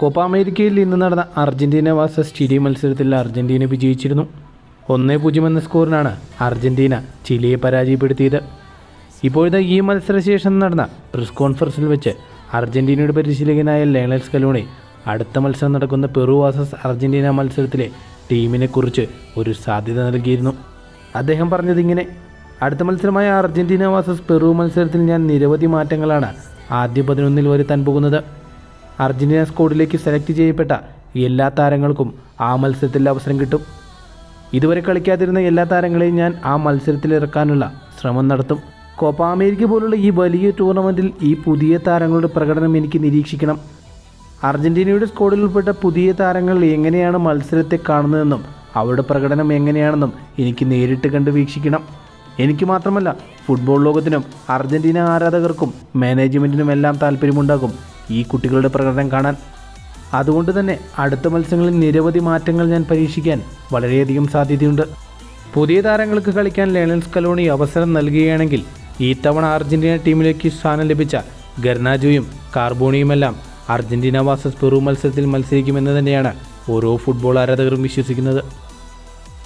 Copa അമേരിക്കയിൽ ഇന്ന് നടന്ന അർജന്റീന വാസസ് ചിലി മത്സരത്തിൽ അർജന്റീന വിജയിച്ചിരുന്നു. ഒന്നേ പൂജ്യം എന്ന സ്കോറിനാണ് അർജന്റീന ചിലിയെ പരാജയപ്പെടുത്തിയത്. ഇപ്പോഴത്തെ ഈ മത്സരശേഷം നടന്ന പ്രസ് കോൺഫറൻസിൽ വെച്ച് അർജന്റീനയുടെ പരിശീലകനായ ലേണൽസ് സ്കലോണി അടുത്ത മത്സരം നടക്കുന്ന പെറു വാസസ് അർജന്റീന മത്സരത്തിലെ ടീമിനെക്കുറിച്ച് ഒരു സാധ്യത നൽകിയിരുന്നു. അദ്ദേഹം പറഞ്ഞതിങ്ങനെ അടുത്ത മത്സരമായ അർജന്റീന വാസസ് പെറു മത്സരത്തിൽ ഞാൻ നിരവധി മാറ്റങ്ങളാണ് ആദ്യ പതിനൊന്നിൽ വരുത്താൻ പോകുന്നത്. അർജന്റീന സ്ക്വാഡിലേക്ക് സെലക്ട് ചെയ്യപ്പെട്ട എല്ലാ താരങ്ങൾക്കും ആ മത്സരത്തിൽ അവസരം കിട്ടും. ഇതുവരെ കളിക്കാതിരുന്ന എല്ലാ താരങ്ങളെയും ഞാൻ ആ മത്സരത്തിൽ ഇറക്കാനുള്ള ശ്രമം നടത്തും. കോപ്പ അമേരിക്ക പോലുള്ള ഈ വലിയ ടൂർണമെന്റിൽ ഈ പുതിയ താരങ്ങളുടെ പ്രകടനം എനിക്ക് നിരീക്ഷിക്കണം. അർജന്റീനയുടെ സ്കോഡിൽ ഉൾപ്പെട്ട പുതിയ താരങ്ങൾ എങ്ങനെയാണ് മത്സരത്തെ കാണുന്നതെന്നും അവരുടെ പ്രകടനം എങ്ങനെയാണെന്നും എനിക്ക് നേരിട്ട് കണ്ട് വീക്ഷിക്കണം. എനിക്ക് മാത്രമല്ല ഫുട്ബോൾ ലോകത്തിനും അർജന്റീന ആരാധകർക്കും മാനേജ്മെന്റിനും എല്ലാം താല്പര്യമുണ്ടാകും. ഈ കുട്ടികളുടെ പ്രകടനം കാണാൻ. അതുകൊണ്ട് തന്നെ അടുത്ത മത്സരങ്ങളിൽ നിരവധി മാറ്റങ്ങൾ ഞാൻ പരീക്ഷിക്കാൻ വളരെയധികം സാധ്യതയുണ്ട്. പുതിയ താരങ്ങൾക്ക് കളിക്കാൻ ലേണൽ സ്കലോണി അവസരം നൽകുകയാണെങ്കിൽ ഈ തവണ അർജന്റീന ടീമിലേക്ക് സ്ഥാനം ലഭിച്ച ഗർനാജോയും കാർബോണിയുമെല്ലാം അർജന്റീന വാസസ് പെറു മത്സരത്തിൽ മത്സരിക്കുമെന്ന് തന്നെയാണ് ഓരോ ഫുട്ബോൾ ആരാധകരും വിശ്വസിക്കുന്നത്.